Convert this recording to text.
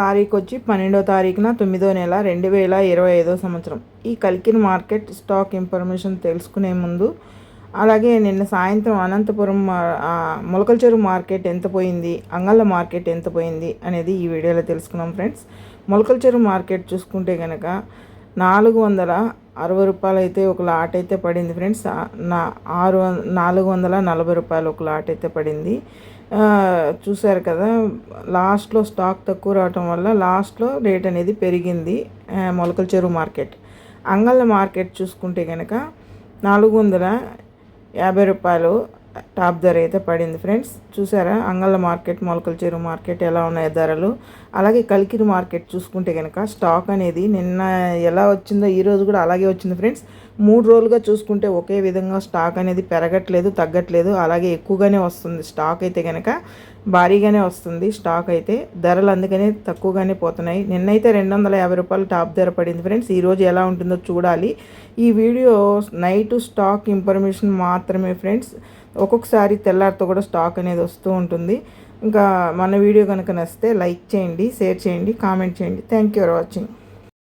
తారీఖు వచ్చి పన్నెండో తారీఖున తొమ్మిదో నెల రెండు వేల ఇరవై ఐదో సంవత్సరం. ఈ కలికిన మార్కెట్ స్టాక్ ఇన్ఫర్మేషన్ తెలుసుకునే ముందు అలాగే నిన్న సాయంత్రం అనంతపురం మొలకల చెరువు మార్కెట్ ఎంత పోయింది అంగళ్ళ మార్కెట్ ఎంత పోయింది అనేది ఈ వీడియోలో తెలుసుకున్నాం ఫ్రెండ్స్. మొలకల చెరువు మార్కెట్ చూసుకుంటే కనుక నాలుగు వందల అరవై రూపాయలు అయితే ఒక లాట్ అయితే పడింది ఫ్రెండ్స్. నా ఆరు నాలుగు వందల నలభై రూపాయలు ఒక లాట్ అయితే పడింది. చూసారు కదా లాస్ట్లో స్టాక్ తక్కువ రావటం వల్ల లాస్ట్లో రేట్ అనేది పెరిగింది మొలకల చెరువు మార్కెట్. అంగళ్ళ మార్కెట్ చూసుకుంటే కనుక నాలుగు వందల యాభై రూపాయలు టాప్ ధర అయితే పడింది ఫ్రెండ్స్. చూసారా? అంగళ్ళ మార్కెట్ మొలకల చెరువు మార్కెట్ ఎలా ఉన్నాయి ధరలు? అలాగే కలికిరి మార్కెట్ చూసుకుంటే కనుక స్టాక్ అనేది నిన్న ఎలా వచ్చిందో ఈరోజు కూడా అలాగే వచ్చింది ఫ్రెండ్స్. మూడు రోజులుగా చూసుకుంటే ఒకే విధంగా స్టాక్ అనేది పెరగట్లేదు తగ్గట్లేదు. అలాగే ఎక్కువగానే వస్తుంది. స్టాక్ అయితే కనుక భారీగానే వస్తుంది. స్టాక్ అయితే ధరలు అందుకనే తక్కువగానే పోతున్నాయి. నిన్నైతే రెండు వందల యాభై రూపాయలు టాప్ ధర పడింది ఫ్రెండ్స్. ఈరోజు ఎలా ఉంటుందో చూడాలి. ఈ వీడియో నైట్ స్టాక్ ఇన్ఫర్మేషన్ మాత్రమే ఫ్రెండ్స్. ఒక్కొక్కసారి తెల్లారితో కూడా స్టాక్ అనేది వస్తూ ఉంటుంది. ఇంకా మన వీడియో కనుక నచ్చితే లైక్ చేయండి షేర్ చేయండి కామెంట్ చేయండి. Thank you for watching